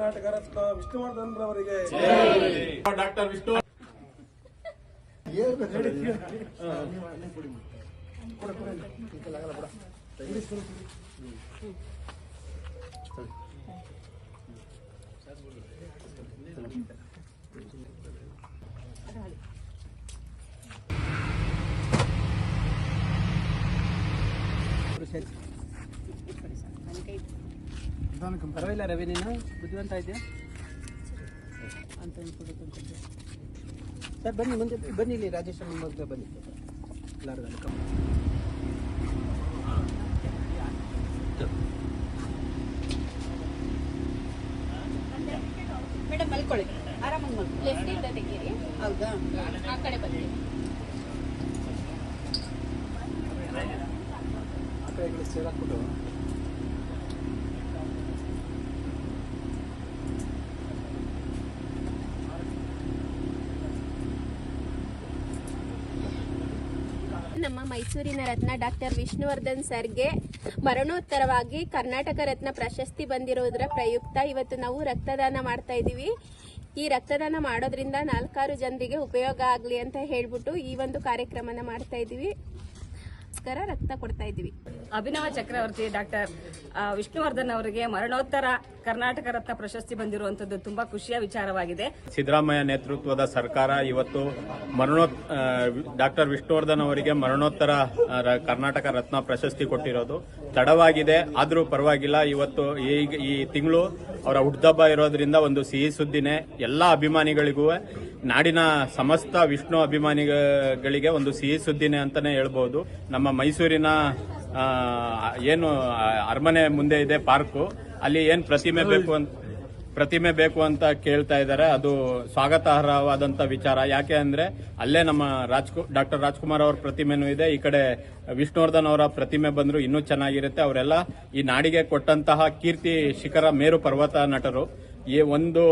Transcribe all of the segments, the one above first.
ಕರ್ನಾಟಕ ರತ್ನ ವಿಷ್ಣುವರ್ಧನ್ ರವರಿಗೆ ಡಾಕ್ಟರ್ ವಿಷ್ಣು ಪರವಾಗಿಲ್ಲ ರವಿ ನೀನು ಬುದ್ಧಿವಂತ ಇದೆಯಾ? ಅಂತ ಅನ್ಕೊಳ್ಬೇಕು ಸರ್ ಬನ್ನಿ ಮುಂದೆ ಬನ್ನಿ ಇಲ್ಲಿ ರಾಜೇಶ್ವರ ನಿಮ್ಮ ಹತ್ರ ಬನ್ನಿ. ಎಲ್ಲರೂ ಅಲ್ಲಿ ಕಮ್- ಮೇಡಮ್ ಮಲ್ಕೊಳ್ಳಿ. ಆರಾಮಾಗಿ ಮಲ್ಕೊಳ್ಳಿ. ಲೆಫ್ಟ್ ಇಂದ ತೆಗೀರಿ. ಹೌದಾ? ಆ ಕಡೆ ಬನ್ನಿ. ಆ ಕಡೆ ಈ ನಮ್ಮ ಮೈಸೂರಿನ ರತ್ನ ಡಾಕ್ಟರ್ ವಿಷ್ಣುವರ್ಧನ್ ಸರ್ಗೆ ಮರಣೋತ್ತರವಾಗಿ ಕರ್ನಾಟಕ ರತ್ನ ಪ್ರಶಸ್ತಿ ಬಂದಿರೋದ್ರ ಪ್ರಯುಕ್ತ ಇವತ್ತು ನಾವು ರಕ್ತದಾನ ಮಾಡ್ತಾ ಇದ್ದೀವಿ. ಈ ರಕ್ತದಾನ ಮಾಡೋದ್ರಿಂದ ನಾಲ್ಕಾರು ಜನರಿಗೆ ಉಪಯೋಗ ಆಗಲಿ ಅಂತ ಹೇಳ್ಬಿಟ್ಟು ಈ ಒಂದು ಕಾರ್ಯಕ್ರಮನ ಮಾಡ್ತಾ ಇದ್ದೀವಿ. ಗೋಸ್ಕರ ರಕ್ತ ಕೊಡ್ತಾ ಇದ್ದೀವಿ. ಅಭಿನವ ಚಕ್ರವರ್ತಿ ಡಾಕ್ಟರ್ ವಿಷ್ಣುವರ್ಧನ್ ಅವರಿಗೆ ಮರಣೋತ್ತರ ಕರ್ನಾಟಕ ರತ್ನ ಪ್ರಶಸ್ತಿ ಬಂದಿರುವಂತದ್ದು ತುಂಬಾ ಖುಷಿಯ ವಿಚಾರವಾಗಿದೆ. ಸಿದ್ದರಾಮಯ್ಯ ನೇತೃತ್ವದ ಸರ್ಕಾರ ಇವತ್ತು ಮರಣೋತ್ ಡಾಕ್ಟರ್ ವಿಷ್ಣುವರ್ಧನ್ ಅವರಿಗೆ ಮರಣೋತ್ತರ ರ- ಕರ್ನಾಟಕ ರತ್ನ ಪ್ರಶಸ್ತಿ ಕೊಟ್ಟಿರೋದು. ತಡವಾಗಿದೆ ಆದ್ರೂ ಪರವಾಗಿಲ್ಲ. ಇವತ್ತು ಈಗ ಈ ತಿಂಗಳು ಅವರ ಹುಟ್ಟದಬ್ಬ ಇರೋದ್ರಿಂದ ಒಂದು ಸಿಹಿ ಸುದ್ದಿನೇ ಎಲ್ಲ ಅಭಿಮಾನಿಗಳಿಗೂ ನಾಡಿನ ಸಮಸ್ತ ವಿಷ್ಣು ಅಭಿಮಾನಿಗಳಿಗೆ ಒಂದು ಸಿಹಿ ಸುದ್ದಿನೇ ಅಂತಾನೆ ಹೇಳ್ಬೋದು. ನಮ್ಮ ಮೈಸೂರಿನ ಏನು ಅರಮನೆ ಮುಂದೆ ಇದೆ ಪಾರ್ಕು. ಅಲ್ಲಿ ಏನು ಪ್ರತಿಮೆ ಬೇಕು ಅಂತ ಪ್ರತಿಮೆ ಬೇಕು ಅಂತ ಕೇಳ್ತಾ ಇದ್ದಾರೆ. ಅದು ಸ್ವಾಗತಾರ್ಹವಾದಂತ ವಿಚಾರ. ಯಾಕೆ ಅಂದ್ರೆ ಅಲ್ಲೇ ನಮ್ಮ ರಾಜ್ಕು, ಡಾಕ್ಟರ್ ರಾಜ್ಕುಮಾರ್ ಅವರ ಪ್ರತಿಮೆನೂ ಇದೆ. ಈ ಕಡೆ ವಿಷ್ಣುವರ್ಧನ್ ಅವರ ಪ್ರತಿಮೆ ಬಂದ್ರು ಇನ್ನೂ ಚೆನ್ನಾಗಿರುತ್ತೆ. ಅವರೆಲ್ಲ ಈ ನಾಡಿಗೆ ಕೊಟ್ಟಂತಹ ಕೀರ್ತಿ ಶಿಖರ ಮೇರು ಪರ್ವತ ನಟರು. ಈ ಒಂದು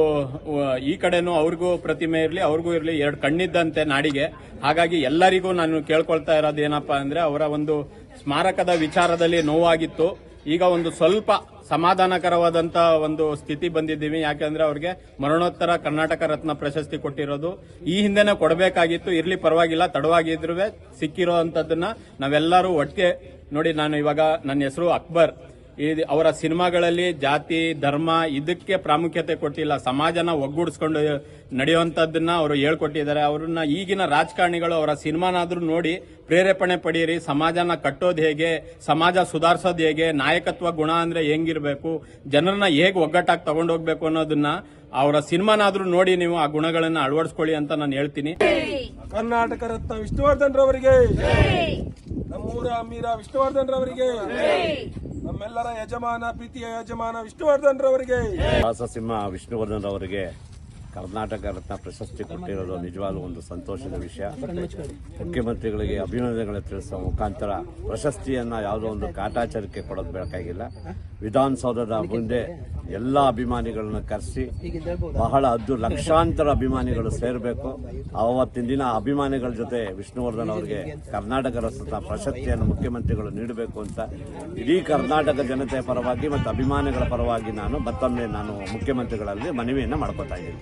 ಈ ಕಡೆನೂ ಅವ್ರಿಗೂ ಪ್ರತಿಮೆ ಇರಲಿ, ಅವ್ರಿಗೂ ಇರಲಿ, ಎರಡು ಕಣ್ಣಿದ್ದಂತೆ ನಾಡಿಗೆ. ಹಾಗಾಗಿ ಎಲ್ಲರಿಗೂ ನಾನು ಕೇಳ್ಕೊಳ್ತಾ ಇರೋದು ಏನಪ್ಪಾ ಅಂದ್ರೆ ಅವರ ಒಂದು ಸ್ಮಾರಕದ ವಿಚಾರದಲ್ಲಿ ನೋವಾಗಿತ್ತು. ಈಗ ಒಂದು ಸ್ವಲ್ಪ ಸಮಾಧಾನಕರವಾದಂತ ಒಂದು ಸ್ಥಿತಿ ಬಂದಿದ್ದೀವಿ. ಯಾಕೆಂದ್ರೆ ಅವ್ರಿಗೆ ಮರಣೋತ್ತರ ಕರ್ನಾಟಕ ರತ್ನ ಪ್ರಶಸ್ತಿ ಕೊಟ್ಟಿರೋದು. ಈ ಹಿಂದೆನೆ ಕೊಡಬೇಕಾಗಿತ್ತು. ಇರ್ಲಿ ಪರವಾಗಿಲ್ಲ. ತಡವಾಗಿದ್ರೂ ಸಿಕ್ಕಿರೋ ಅಂತದನ್ನ ನಾವೆಲ್ಲರೂ ಒಟ್ಟಿಗೆ ನೋಡಿ, ನಾನು ಇವಾಗ ನನ್ನ ಹೆಸರು ಅಕ್ಬರ್. ಅವರ ಸಿನಿಮಾಗಳಲ್ಲಿ ಜಾತಿ ಧರ್ಮ ಇದಕ್ಕೆ ಪ್ರಾಮುಖ್ಯತೆ ಕೊಟ್ಟಿಲ್ಲ. ಸಮಾಜನ ಒಗ್ಗೂಡಿಸ್ಕೊಂಡು ನಡೆಯುವಂತದ್ದನ್ನ ಅವರು ಹೇಳ್ಕೊಟ್ಟಿದ್ದಾರೆ. ಅವ್ರನ್ನ ಈಗಿನ ರಾಜಕಾರಣಿಗಳು ಅವರ ಸಿನಿಮಾನಾದ್ರೂ ನೋಡಿ ಪ್ರೇರೇಪಣೆ ಪಡೀರಿ. ಸಮಾಜನ ಕಟ್ಟೋದು ಹೇಗೆ ಸಮಾಜ ಸುಧಾರಿಸೋದು ಹೇಗೆ ನಾಯಕತ್ವ ಗುಣ ಅಂದ್ರೆ ಹೆಂಗಿರ್ಬೇಕು ಜನರನ್ನ ಹೇಗೆ ಒಗ್ಗಟ್ಟಾಗಿ ತಗೊಂಡೋಗ್ಬೇಕು ಅನ್ನೋದನ್ನ ಅವರ ಸಿನಿಮಾನಾದ್ರೂ ನೋಡಿ ನೀವು ಆ ಗುಣಗಳನ್ನ ಅಳವಡಿಸ್ಕೊಳ್ಳಿ ಅಂತ ನಾನು ಹೇಳ್ತೀನಿ. ಕರ್ನಾಟಕ ರತ್ನ ವಿಷ್ಣುವರ್ಧನ್ ರವರಿಗೆ ನಮ್ಮೂರ ಅಮೀರ ವಿಷ್ಣುವರ್ಧನ್ ರವರಿಗೆ ನಮ್ಮೆಲ್ಲರ ಯಜಮಾನ ಪ್ರೀತಿಯ ಯಜಮಾನ ವಿಷ್ಣುವರ್ಧನ್ ರವರಿಗೆ ದಾಸಸಿಂಹ ವಿಷ್ಣುವರ್ಧನ್ ಅವರಿಗೆ ಕರ್ನಾಟಕ ರತ್ನ ಪ್ರಶಸ್ತಿ ಕೊಟ್ಟಿರೋದು ನಿಜವಾದ ಒಂದು ಸಂತೋಷದ ವಿಷಯ. ಮುಖ್ಯಮಂತ್ರಿಗಳಿಗೆ ಅಭಿನಂದನೆಗಳು ತಿಳಿಸುವ ಮುಖಾಂತರ ಪ್ರಶಸ್ತಿಯನ್ನು ಯಾವುದೋ ಒಂದು ಕಾಟಾಚಾರಕ್ಕೆ ಕೊಡೋದು ಬೇಕಾಗಿಲ್ಲ. ವಿಧಾನಸೌಧದ ಮುಂದೆ ಎಲ್ಲ ಅಭಿಮಾನಿಗಳನ್ನ ಕರೆಸಿ ಬಹಳ ಹದ್ದು ಲಕ್ಷಾಂತರ ಅಭಿಮಾನಿಗಳು ಸೇರಬೇಕು. ಅವತ್ತಿನ ದಿನ ಅಭಿಮಾನಿಗಳ ಜೊತೆ ವಿಷ್ಣುವರ್ಧನ್ ಅವರಿಗೆ ಕರ್ನಾಟಕ ರತ್ನ ಪ್ರಶಸ್ತಿಯನ್ನು ಮುಖ್ಯಮಂತ್ರಿಗಳು ನೀಡಬೇಕು ಅಂತ ಇಡೀ ಕರ್ನಾಟಕ ಜನತೆ ಪರವಾಗಿ ಮತ್ತು ಅಭಿಮಾನಿಗಳ ಪರವಾಗಿ ನಾನು ಮತ್ತೊಮ್ಮೆ ನಾನು ಮುಖ್ಯಮಂತ್ರಿಗಳಲ್ಲಿ ಮನವಿಯನ್ನು ಮಾಡ್ಕೋತಾ ಇದ್ದೀನಿ.